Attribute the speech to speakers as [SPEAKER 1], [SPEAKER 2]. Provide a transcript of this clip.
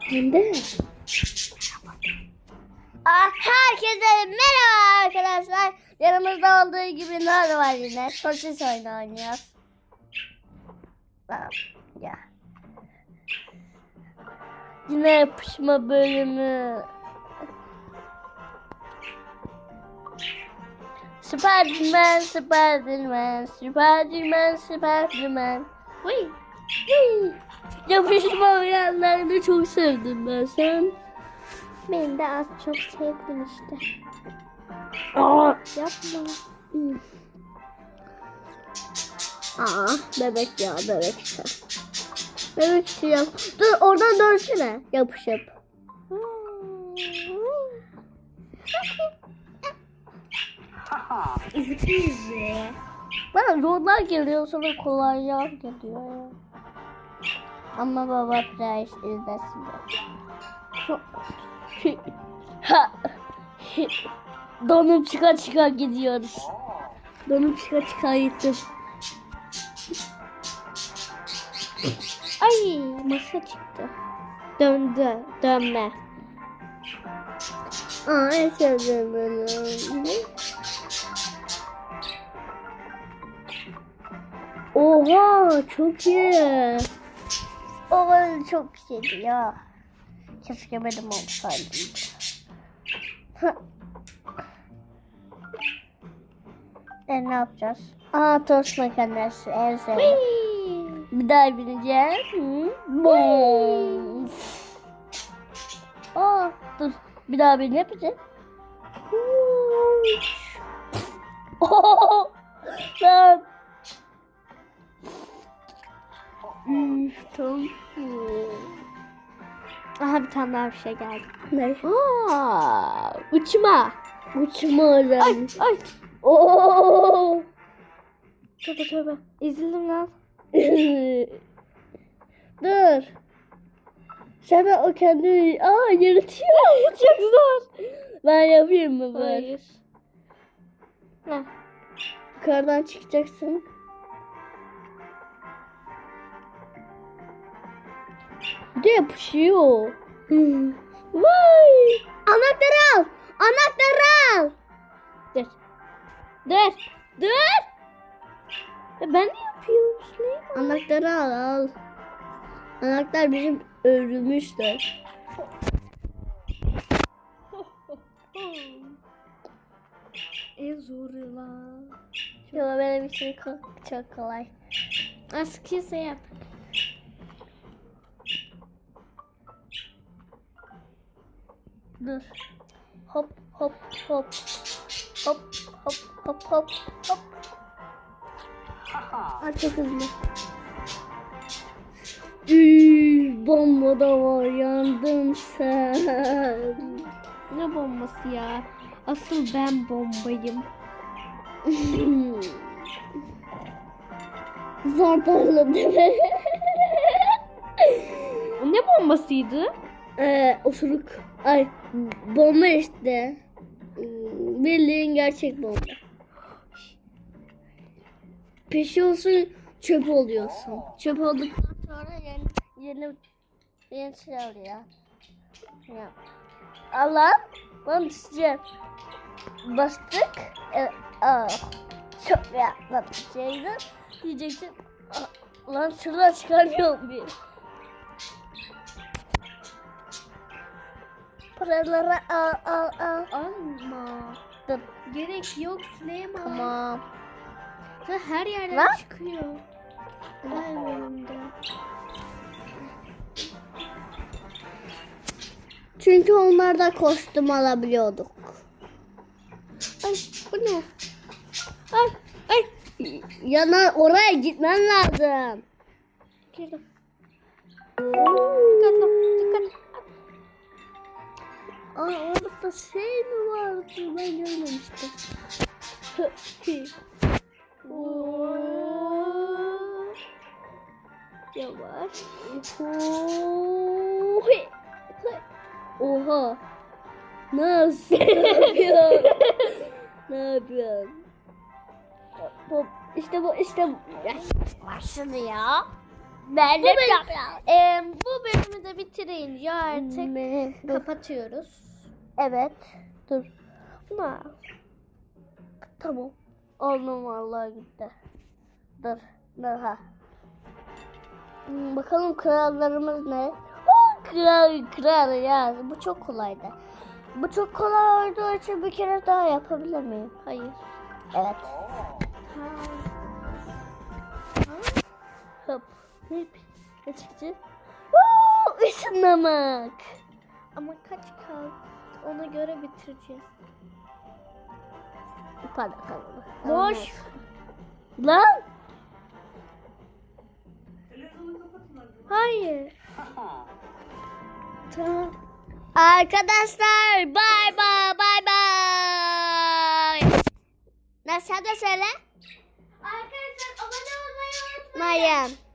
[SPEAKER 1] Hem de.
[SPEAKER 2] Ah, herkese merhaba arkadaşlar. Yanımızda olduğu gibi ne var yine? Sosis oyunu oynuyoruz. Tamam, ya. Yine yapışma bölümü. Spiderman, Spiderman, Spiderman, Spiderman. Huy. Yapışma oyunlarını çok sevdim ben sen.
[SPEAKER 1] Ben de az çok sevdim işte.
[SPEAKER 2] Aa,
[SPEAKER 1] Yapma.
[SPEAKER 2] Hmm. Aa, bebek ya bebek işte. Bebek işte yap. Dur oradan dönsene. Yapış yap. Bana zorlar geliyor sonra kolaylar geliyor ya. Ama baba price izlesin. Ha. Donum çıka çıka gidiyoruz. Donum çıka çıka gittim.
[SPEAKER 1] Ay masa çıktı. Döndü. Dönme.
[SPEAKER 2] Aa en sevdiğim bölüm. Oha çok iyi. O bölüm çok iyiydi ya. Keşke benim olsaydı. e ne yapacağız? Aa tost makinesi en sevdiğim. Bir daha bineceğiz. Bom. Aa dur. Bir daha bin yapacağız. Oh, Üf, tamam.
[SPEAKER 1] Aha bir tane daha bir şey geldi.
[SPEAKER 2] Ne?
[SPEAKER 1] Aa, uçma.
[SPEAKER 2] Uçma lan.
[SPEAKER 1] Ay ay.
[SPEAKER 2] Oo.
[SPEAKER 1] Tövbe tövbe. Ezildim lan.
[SPEAKER 2] Dur. Sana o kendini aa yaratıyor. Çok zor. Ben yapayım mı böyle?
[SPEAKER 1] Hayır. Heh.
[SPEAKER 2] Yukarıdan çıkacaksın. Bir de yapışıyor. Vay! Anahtarı al! Anahtarı al!
[SPEAKER 1] Dur. Dur. Dur. Ya ben ne yapıyorum Süleyman?
[SPEAKER 2] Anahtarı al al. Anahtar bizim ölmüştür.
[SPEAKER 1] En zoru lan.
[SPEAKER 2] Yo benim için çok kolay.
[SPEAKER 1] Az kese yap.
[SPEAKER 2] Dur. Hop hop hop. Hop hop hop hop hop. Aa, çok hızlı. Üy, bomba da var yandın sen.
[SPEAKER 1] Ne bombası ya? Asıl ben bombayım.
[SPEAKER 2] Zor darlı değil mi?
[SPEAKER 1] Ne bombasıydı?
[SPEAKER 2] Ee, osuruk. Ay bomba işte. Bildiğin gerçek bomba. Pişiyorsun çöp oluyorsun. Çöp olduktan sonra yeni yeni yeni şey oluyor. Ya. Allah ben düşeceğim. Bastık. Evet, aa, çok rahatlatıcıydı. Diyecektim. Aa, Lan şuradan çıkarmıyorum bir. Paraları al al al.
[SPEAKER 1] Alma.
[SPEAKER 2] Dur
[SPEAKER 1] Gerek yok Süleyman.
[SPEAKER 2] tamam.
[SPEAKER 1] Ha, her yerden
[SPEAKER 2] Lan.
[SPEAKER 1] çıkıyor. Her bölümde.
[SPEAKER 2] Çünkü onlarda kostüm alabiliyorduk.
[SPEAKER 1] Ay bu ne?
[SPEAKER 2] Ay ay. Yana oraya gitmen lazım.
[SPEAKER 1] Girdim. Dikkat
[SPEAKER 2] orada şey mi vardı ben görmemiştim. Yavaş. Oha. Nasıl yapıyorsun? ne yapıyorsun? Hop, işte bu işte bu. Başladı ya. Ben
[SPEAKER 1] Bu, bölüm, Ee, bu bölümü de bitirince artık kapatıyoruz.
[SPEAKER 2] Evet. Dur.
[SPEAKER 1] Buna.
[SPEAKER 2] Tamam. Olmam vallahi gitti. Dur. Dur ha. Hmm, bakalım krallarımız ne? Oh, kral, kral ya. Bu çok kolaydı. Bu çok kolay olduğu için bir kere daha yapabilir miyim?
[SPEAKER 1] Hayır.
[SPEAKER 2] Evet.
[SPEAKER 1] Hop. Hop. Ne çıktı?
[SPEAKER 2] Oo, ışınlamak.
[SPEAKER 1] Ama kaç kaldı? Ona göre bitireceğiz.
[SPEAKER 2] Para kaldı.
[SPEAKER 1] Boş.
[SPEAKER 2] Lan.
[SPEAKER 1] Hayır. Tamam.
[SPEAKER 2] Arkadaşlar bay bay bay bay. Nasıl de söyle?
[SPEAKER 1] Arkadaşlar abone olmayı
[SPEAKER 2] Meryem.